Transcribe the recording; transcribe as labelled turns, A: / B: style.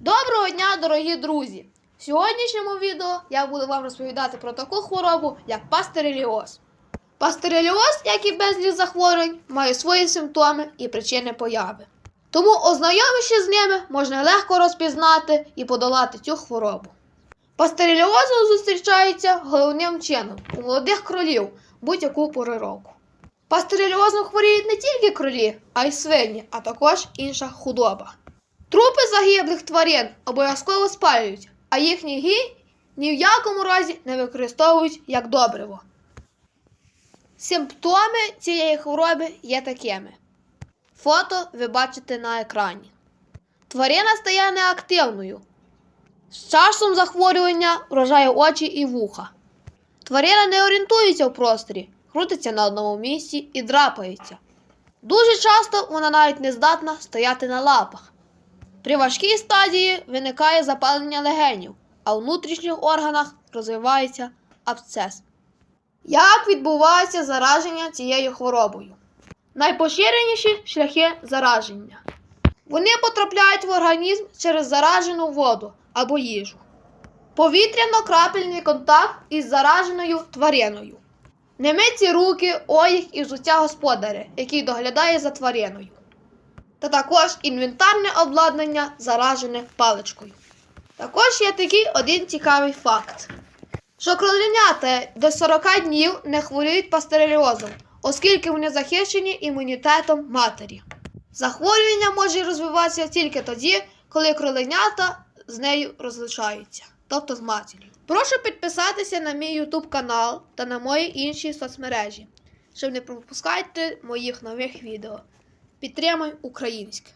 A: Доброго дня, дорогі друзі! В сьогоднішньому відео я буду вам розповідати про таку хворобу, як пастереліоз. Пастереліоз, як і безліч захворювань, має свої симптоми і причини появи. Тому, ознайомившись з ними, можна легко розпізнати і подолати цю хворобу. Пастереліоз зустрічається головним чином у молодих кролів будь-яку пору року. Пастереліозом хворіють не тільки кролі, а й свині, а також інша худоба. Трупи загиблих тварин обов'язково спалюють, а їхні гі ні в якому разі не використовують як добриво. Симптоми цієї хвороби є такими. Фото ви бачите на екрані. Тварина стає неактивною. З часом захворювання вражає очі і вуха. Тварина не орієнтується в просторі, крутиться на одному місці і драпається. Дуже часто вона навіть не здатна стояти на лапах. При важкій стадії виникає запалення легенів, а у внутрішніх органах розвивається абсцес. Як відбувається зараження цією хворобою? Найпоширеніші шляхи зараження. Вони потрапляють в організм через заражену воду або їжу. Повітряно-крапельний контакт із зараженою твариною. Немиті руки, одяг і взуття господаря, який доглядає за твариною та також інвентарне обладнання, заражене паличкою. Також є такий один цікавий факт, що кроленята до 40 днів не хворіють пастереліозом, оскільки вони захищені імунітетом матері. Захворювання може розвиватися тільки тоді, коли кроленята з нею розлучаються, тобто з матір'ю. Прошу підписатися на мій YouTube канал та на мої інші соцмережі, щоб не пропускати моїх нових відео. Підтримай українське.